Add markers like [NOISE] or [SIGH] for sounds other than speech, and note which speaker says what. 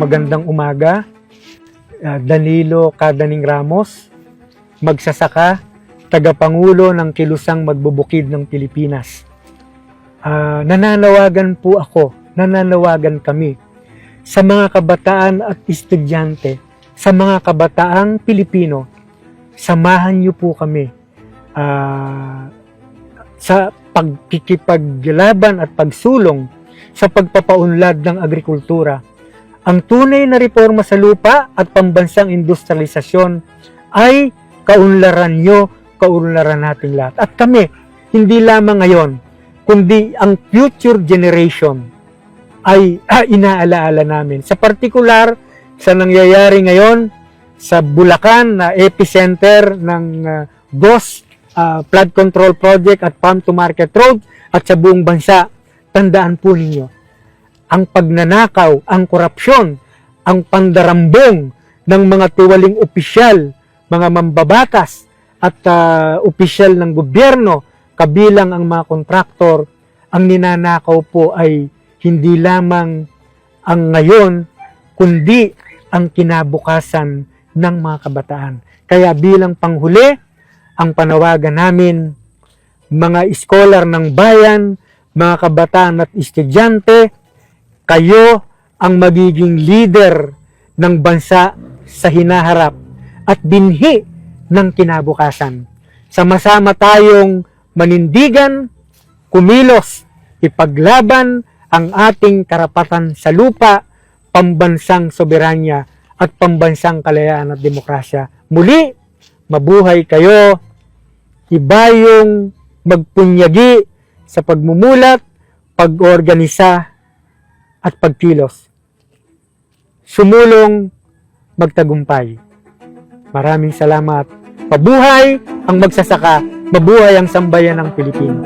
Speaker 1: Magandang umaga. Ah, Danilo Cadaning Ramos, magsasaka, tagapangulo ng Kilusang Magbubukid ng Pilipinas. Ah, nananawagan po ako, nananawagan kami sa mga kabataan at estudyante, sa mga kabataang Pilipino, samahan niyo po kami ah, sa pagkikipaglaban at pagsulong sa pagpapaunlad ng agrikultura. Ang tunay na reforma sa lupa at pambansang industrialisasyon ay kaunlaran nyo, kaunlaran nating lahat. At kami, hindi lamang ngayon, kundi ang future generation ay [CLEARS THROAT] ah, inaalaala namin. Sa partikular, sa nangyayari ngayon sa Bulacan na epicenter ng ah, GOS ah, Flood Control Project at Farm to Market Road at sa buong bansa, tandaan po ninyo, ang pagnanakaw, ang korupsyon, ang pandarambong ng mga tiwaling opisyal, mga mambabatas at ah, opisyal ng gobyerno, kabilang ang mga kontraktor, ang ninanakaw po ay hindi lamang ang ngayon, kundi ang kinabukasan ng mga kabataan. Kaya bilang panghuli, ang panawagan namin, mga iskolar ng bayan, mga kabataan at estudyante, kayo ang magiging leader ng bansa sa hinaharap at binhi ng kinabukasan. Sama-sama tayong manindigan, kumilos, ipaglaban ang ating karapatan sa lupa, pambansang soberanya at pambansang kalayaan at demokrasya. Muli, mabuhay kayo, iba yung magpunyagi sa pagmumulat, pag-organisa at pagkilos. Sumulong magtagumpay. Maraming salamat. Pabuhay ang magsasaka, mabuhay ang sambayan ng Pilipino.